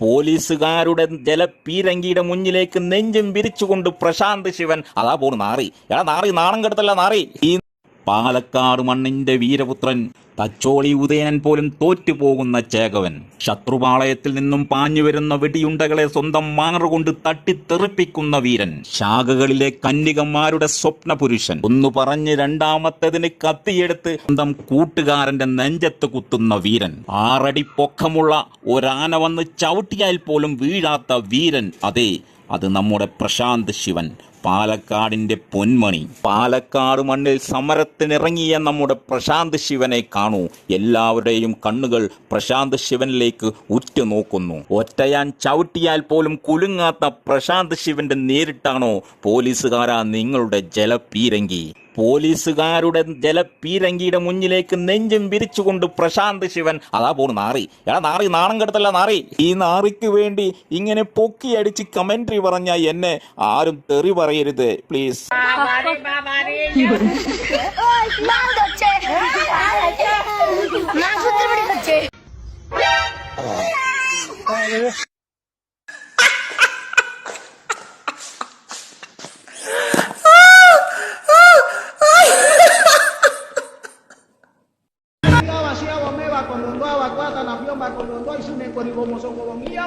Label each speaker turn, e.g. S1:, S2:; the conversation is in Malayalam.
S1: പോലീസുകാരുടെ ജലപീരങ്കിയുടെ മുന്നിലേക്ക് നെഞ്ചും വിരിച്ചുകൊണ്ട് പ്രശാന്ത് ശിവൻ അതാ പോണ് നാറി. എടാ നാറി നാണം കെടുത്തല്ല നാറി. ഈ പാലക്കാട് മണ്ണിന്റെ വീരപുത്രൻ തച്ചോളി ഉദയനൻ പോലും തോറ്റുപോകുന്ന ചേകവൻ. ശത്രുപാളയത്തിൽ നിന്നും പാഞ്ഞു വരുന്ന വെടിയുണ്ടകളെ സ്വന്തം മാറുകൊണ്ട് തട്ടിത്തെറിപ്പിക്കുന്ന വീരൻ. ശാഖകളിലെ കന്യകന്മാരുടെ സ്വപ്ന പുരുഷൻ ഒന്നു പറഞ്ഞ് രണ്ടാമത്തതിന് കത്തിയെടുത്ത് സ്വന്തം കൂട്ടുകാരന്റെ നെഞ്ചത്ത് കുത്തുന്ന വീരൻ. ആറടി പൊക്കമുള്ള ഒരാന വന്ന് ചവിട്ടിയാൽ പോലും വീഴാത്ത വീരൻ അതെ അത് നമ്മുടെ പ്രശാന്ത് ശിവൻ പാലക്കാടിന്റെ പൊന്മണി. പാലക്കാട് മണ്ണിൽ സമരത്തിനിറങ്ങിയ നമ്മുടെ പ്രശാന്ത് ശിവനെ കാണൂ. എല്ലാവരുടെയും കണ്ണുകൾ പ്രശാന്ത് ശിവനിലേക്ക് ഉറ്റുനോക്കുന്നു. ഒറ്റയാൻ ചവിട്ടിയാൽ പോലും കുലുങ്ങാത്ത പ്രശാന്ത് ശിവന്റെ നേരിട്ടാണോ പോലീസുകാരാ നിങ്ങളുടെ ജലപീരങ്കി? പോലീസുകാരുടെ ജലപീരങ്കിയുടെ മുന്നിലേക്ക് നെഞ്ചും വിരിച്ചുകൊണ്ട് പ്രശാന്ത് ശിവൻ അതാ പോണു നാറി എടാ നാറി നാണം കെടുത്തല്ല നാറി ഈ നാറിക്ക് വേണ്ടി ഇങ്ങനെ പൊക്കിയടിച്ച് കമന്ററി പറഞ്ഞ എന്നെ ആരും തെറി പറയരുത് പ്ലീസ്
S2: নাম
S3: korondua wakwata na vyomba korondua isune korivomosongolongia